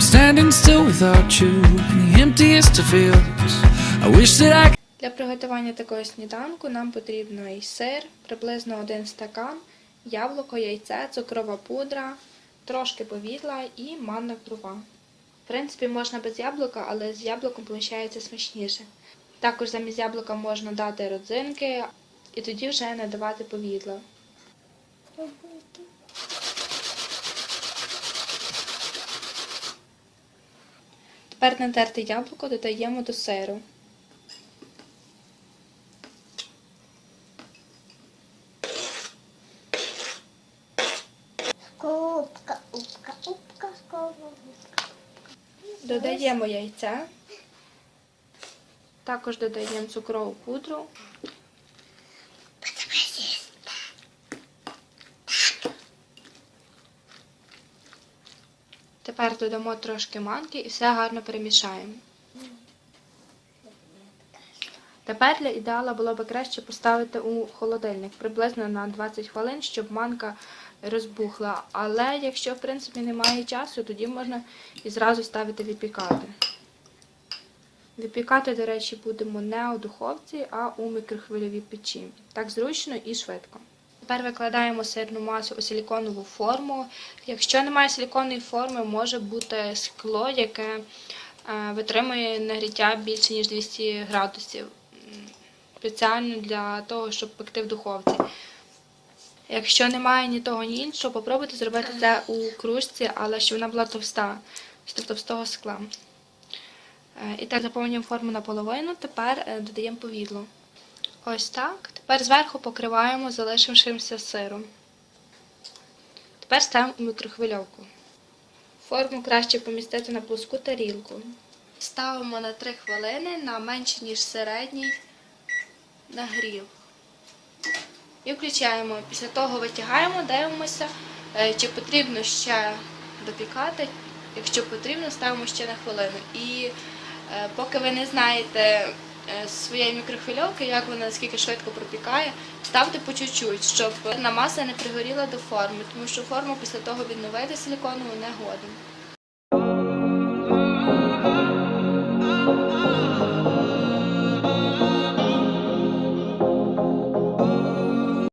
standing still without you in the emptiest of fields. I wish that I. Для приготування такого сніданку нам потрібно і сир, приблизно один стакан, яблуко, яйце, цукрова пудра, трошки повідла і манна крупа. В принципі, можна без яблука, але з яблуком виходить смачніше. Також замість яблука можна дати родзинки і тоді вже не давати повідла. Тепер натерте яблуко додаємо до сиру. Скобка, упка, упка, скобка. Додаємо яйце. Також додаємо цукрову пудру. Тепер додамо трошки манки і все гарно перемішаємо. Тепер для ідеала було б краще поставити у холодильник приблизно на 20 хвилин, щоб манка розбухла. Але якщо в принципі немає часу, тоді можна і зразу ставити випікати. Випікати, до речі, будемо не у духовці, а у мікрохвильовій печі. Так зручно і швидко. Тепер викладаємо сирну масу у силіконову форму. Якщо немає силіконної форми, може бути скло, яке е, витримує нагріття більше ніж 200 градусів. Спеціально для того, щоб пекти в духовці. Якщо немає ні того, ні іншого, попробуйте зробити це у кружці, але щоб вона була товста, з товстого скла. Е, І так заповнюємо форму наполовину, тепер е, додаємо повідло. Ось так. Тепер зверху покриваємо залишившимся сиром. Тепер ставимо у мікрохвильовку. Форму краще помістити на плоску тарілку. Ставимо на 3 хвилини на менше, ніж середній нагрів. І включаємо. Після того витягаємо, дивимося, е, чи потрібно ще допікати. Якщо потрібно, ставимо ще на хвилину. І е, поки ви не знаєте Е, своєї мікрохвильовки, як вона наскільки швидко пропікає, ставте по чуть-чуть, щоб на маса не пригоріла до форми, тому що форму після того відновити силиконову не годен.